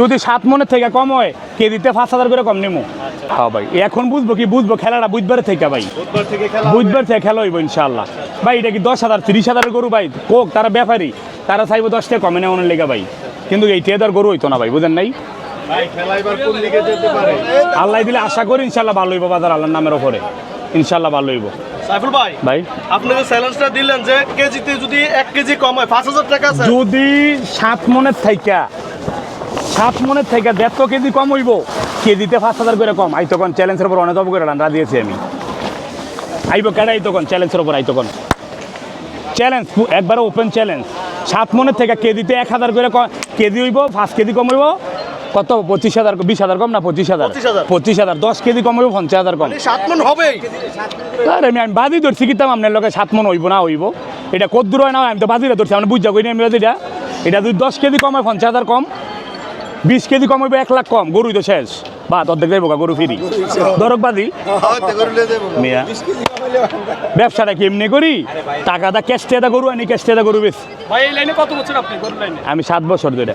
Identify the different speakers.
Speaker 1: যদি সাত মনের থেকে কম হয় কেজিতে পাঁচ হাজার করে কম নেব হ্যাঁ ভাই। এখন বুঝব কি বুঝব খেলাটা বুধবার থেকে ভাই।
Speaker 2: বুধবার থেকে খেলা
Speaker 1: বুধবার হইব ইনশাল্লাহ ভাই এটা কি দশ হাজার তিরিশ হাজারের গরু ভাই? কোক তারা ব্যাপারী। তারা চাইব দশ টাকা কমে নেওয়ার লেগে ভাই। কিন্তু এই টেদার গরু হইতো না ভাই বুঝেন নাই?
Speaker 2: ভাই খেলা এবার কোন দিকে যেতে পারে?
Speaker 1: আল্লাহ দিলে আশা করি ইনশাল্লাহ ভালো হইব বাজার আল্লাহর নামের ওপরে ইনশাল্লাহ ভালো হইব।
Speaker 2: সাইফুল ভাই
Speaker 1: ভাই।
Speaker 2: আপনি যে চ্যালেঞ্জটা দিলেন যে কেজিতে যদি এক কেজি কম হয় পাঁচ হাজার টাকা
Speaker 1: যদি সাত মনের থাইকা সাত মনের থাইকা দেড়শো কেজি কম হইব। কেজিতে পাঁচ হাজার করে কম। আই তখন চ্যালেঞ্জের উপর অনেক করে রান্না দিয়েছি আমি। আইব কেডাই তখন চ্যালেঞ্জের উপর আই তখন। চ্যালেঞ্জ একবারে ওপেন চ্যালেঞ্জ সাত মনের থেকে কেজিতে এক হাজার করে কেজি হইব পাঁচ কেজি কম হইব। কত? পঁচিশ হাজার বিশ হাজার কম না পঁচিশ হাজার?
Speaker 2: 25,000
Speaker 1: পঁচিশ হাজার দশ কেজি কম হইব পঞ্চাশ হাজার কম।
Speaker 2: মানে সাত মন হবেই।
Speaker 1: আরে আমি আমি বাজি ধরছি কিতাম আপনার লোকে সাত মন হইব না হইব। এটা কত দূর হয় না হয়, আমি তো বাজিটা ধরছি। আমি বুঝা করি আমি বাজিটা। এটা যদি দশ কেজি কম হয় পঞ্চাশ হাজার কম। বিশ কেজি কম হইবে এক লাখ কম। গরুই তো শেষ। বা অর্ধেক যাইব গরু ফিরি। ধরক বাদি। মিয়া। ব্যবসাটা কি এমনি করি? টাকাটা ক্যাশ টেদা গরু আনি ক্যাশ টেদা গরু বেশ আমি সাত বছর ধরে।